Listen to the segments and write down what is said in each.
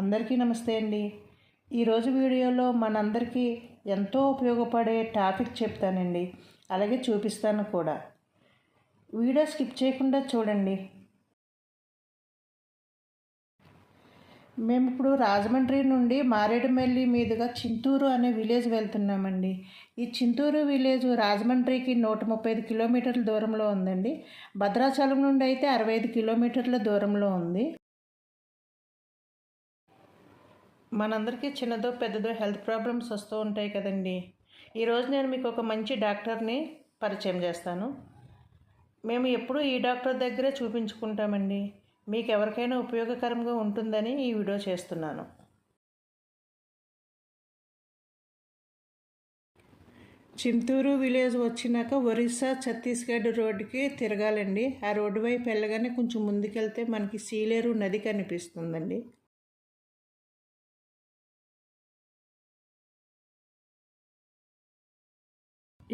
అందరికీ నమస్తే అండి. ఈరోజు వీడియోలో మనందరికీ ఎంతో ఉపయోగపడే టాపిక్ చెప్తానండి. అలాగే చూపిస్తాను కూడా. వీడియో స్కిప్ చేయకుండా చూడండి. మేము ఇప్పుడు రాజమండ్రి నుండి మారేడుమల్లి మీదుగా చింతూరు అనే విలేజ్ వెళ్తున్నామండి. ఈ చింతూరు విలేజ్ రాజమండ్రికి నూట ముప్పై ఐదు కిలోమీటర్ల దూరంలో ఉందండి. భద్రాచలం నుండి అయితే అరవై ఐదు కిలోమీటర్ల దూరంలో ఉంది. మనందరికీ చిన్నదో పెద్దదో హెల్త్ ప్రాబ్లమ్స్ వస్తూ ఉంటాయి కదండి. ఈరోజు నేను మీకు ఒక మంచి డాక్టర్ని పరిచయం చేస్తాను. మేము ఎప్పుడూ ఈ డాక్టర్ దగ్గరే చూపించుకుంటామండి. మీకు ఎవరికైనా ఉపయోగకరంగా ఉంటుందని ఈ వీడియో చేస్తున్నాను. చింతూరు విలేజ్ వచ్చినాక ఒరిస్సా ఛత్తీస్గఢ్ రోడ్డుకి తిరగాలండి. ఆ రోడ్డు వైపు వెళ్ళగానే కొంచెం ముందుకెళ్తే మనకి సీలేరు నది కనిపిస్తుందండి.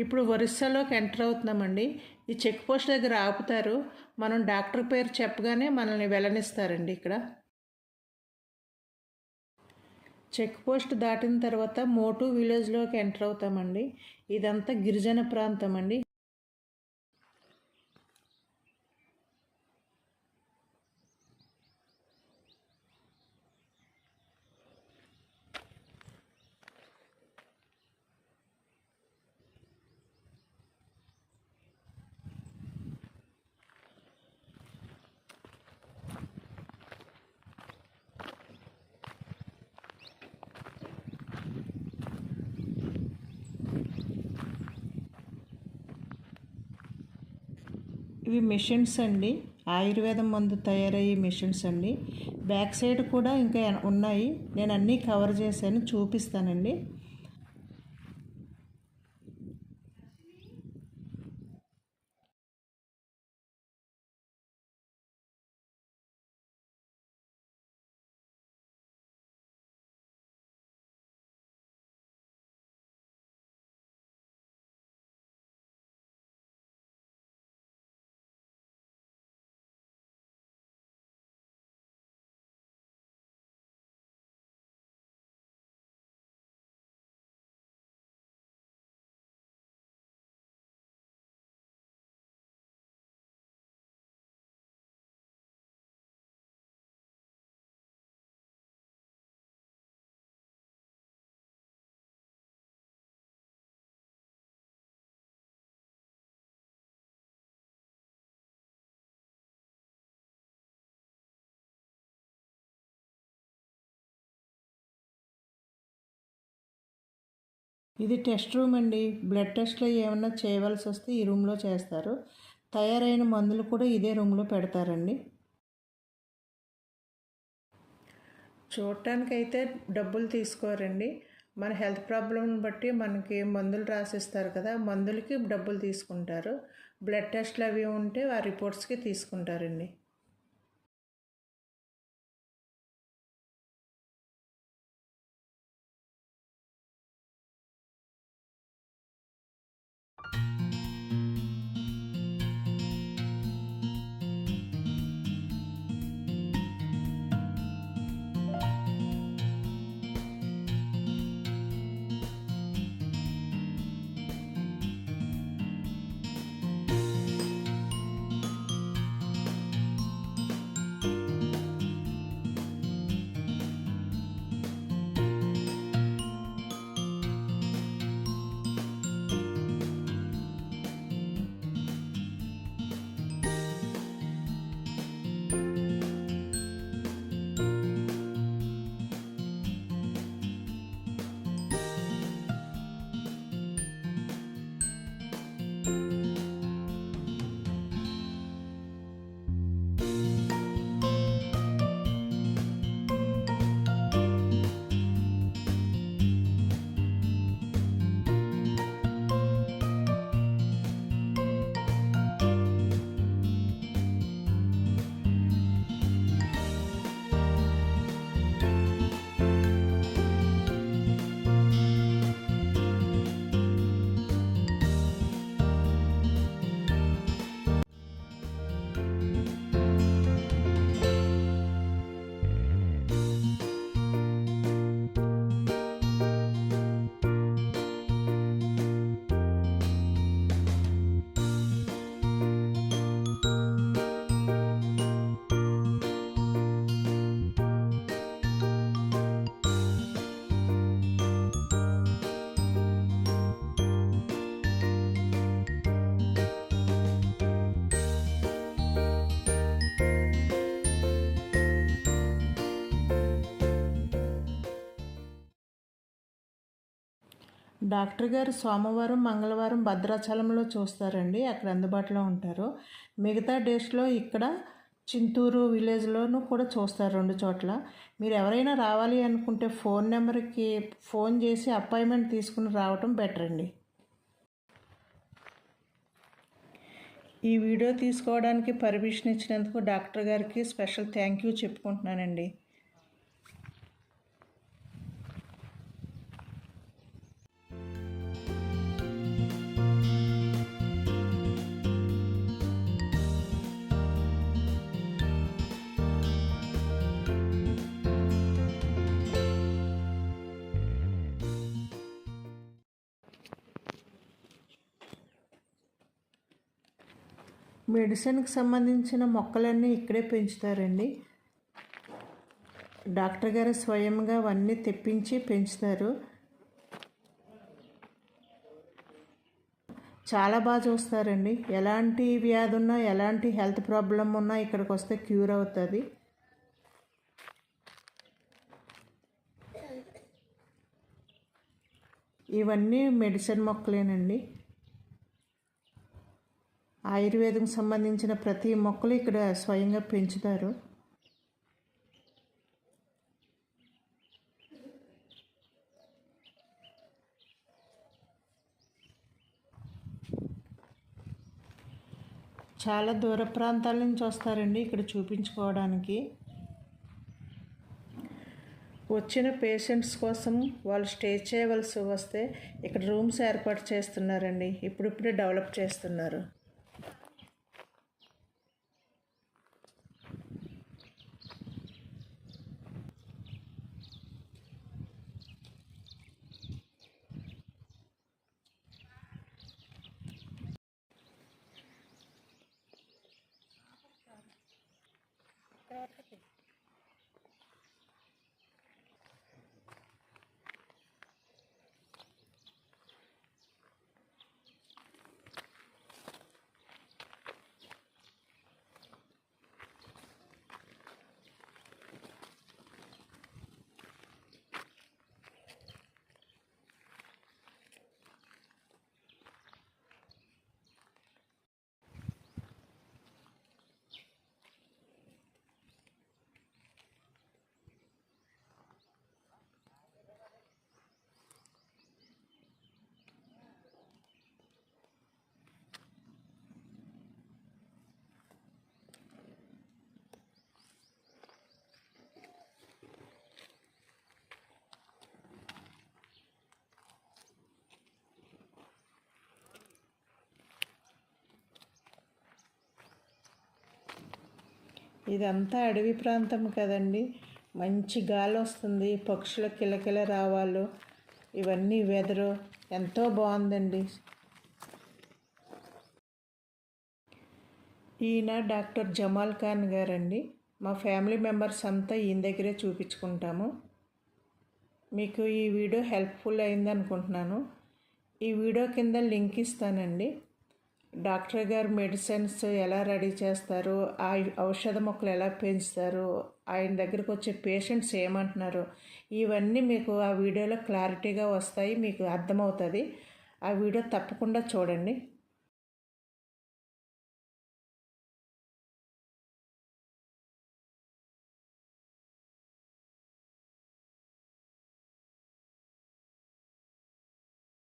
ఇప్పుడు ఒరిస్సాలోకి ఎంటర్ అవుతున్నామండి. ఈ చెక్ పోస్ట్ దగ్గర ఆపుతారు. మనం డాక్టర్ పేరు చెప్పగానే మనల్ని వెళ్ళనిస్తారండి ఇక్కడ. చెక్ పోస్ట్ దాటిన తర్వాత మోటు విలేజ్లోకి ఎంటర్ అవుతామండి. ఇదంతా గిరిజన ప్రాంతం అండి. ఇవి మిషన్స్ అండి. ఆయుర్వేదం మందు తయారయ్యే మిషన్స్ అండి. బ్యాక్ సైడ్ కూడా ఇంకా ఉన్నాయి. నేను అన్నీ కవర్ చేశాను చూపిస్తానండి. ఇది టెస్ట్ రూమ్ అండి. బ్లడ్ టెస్ట్లో ఏమన్నా చేయవలసి వస్తే ఈ రూమ్లో చేస్తారు. తయారైన మందులు కూడా ఇదే రూమ్లో పెడతారండి. చూడటానికైతే డబ్బులు తీసుకోరండి. మన హెల్త్ ప్రాబ్లమ్ని బట్టి మనకి మందులు రాసిస్తారు కదా మందులకి డబ్బులు తీసుకుంటారు. బ్లడ్ టెస్ట్లు అవి ఉంటే ఆ రిపోర్ట్స్కి తీసుకుంటారండి. డాక్టర్ గారు సోమవారం మంగళవారం భద్రాచలంలో చూస్తారండి. అక్కడ అందుబాటులో ఉంటారు. మిగతా డేస్లో ఇక్కడ చింతూరు విలేజ్లోనూ కూడా చూస్తారు రెండు చోట్ల. మీరు ఎవరైనా రావాలి అనుకుంటే ఫోన్ నెంబర్కి ఫోన్ చేసి అపాయింట్మెంట్ తీసుకుని రావటం బెటర్ అండి. ఈ వీడియో తీసుకోవడానికి పర్మిషన్ ఇచ్చినందుకు డాక్టర్ గారికి స్పెషల్ థ్యాంక్ యూ చెప్పుకుంటున్నానండి. మెడిసిన్కి సంబంధించిన మొక్కలన్నీ ఇక్కడే పెంచుతారండి. డాక్టర్ గారు స్వయంగా అవన్నీ తెప్పించి పెంచుతారు. చాలా బాగా చూస్తారండి. ఎలాంటి వ్యాధి ఉన్నా ఎలాంటి హెల్త్ ప్రాబ్లం ఉన్నా ఇక్కడికి వస్తే క్యూర్ అవుతుంది. ఇవన్నీ మెడిసిన్ మొక్కలేనండి. ఆయుర్వేదం సంబంధించిన ప్రతి మొక్కలు ఇక్కడ స్వయంగా పెంచుతారు. చాలా దూర ప్రాంతాల నుంచి వస్తారండి ఇక్కడ చూపించుకోవడానికి. వచ్చిన పేషెంట్స్ కోసం వాళ్ళు స్టే చేయవలసి వస్తే ఇక్కడ రూమ్స్ ఏర్పాటు చేస్తున్నారండి. ఇప్పుడిప్పుడే డెవలప్ చేస్తున్నారు. ভালো থাকুন ఇదంతా అడవి ప్రాంతం కదండి. మంచి గాలి వస్తుంది పక్షుల కిలకిల రావాలు. ఇవన్నీ వెదరు ఎంతో బాగుందండి ఈయన డాక్టర్ జమాల్ ఖాన్ గారండి. మా ఫ్యామిలీ మెంబర్స్ అంతా ఈయన దగ్గరే చూపించుకుంటాము. మీకు ఈ వీడియో హెల్ప్ఫుల్ అయిందనుకుంటున్నాను. ఈ వీడియో కింద లింక్ ఇస్తానండి. డాక్టర్ గారు మెడిసిన్స్ ఎలా రెడీ చేస్తారు? ఆ ఔషధ మొక్కలు ఎలా పెంచుతారు? ఆయన దగ్గరకు వచ్చే పేషెంట్స్ ఏమంటున్నారు? ఇవన్నీ మీకు ఆ వీడియోలో క్లారిటీగా వస్తాయి మీకు అర్థమవుతుంది. ఆ వీడియో తప్పకుండా చూడండి.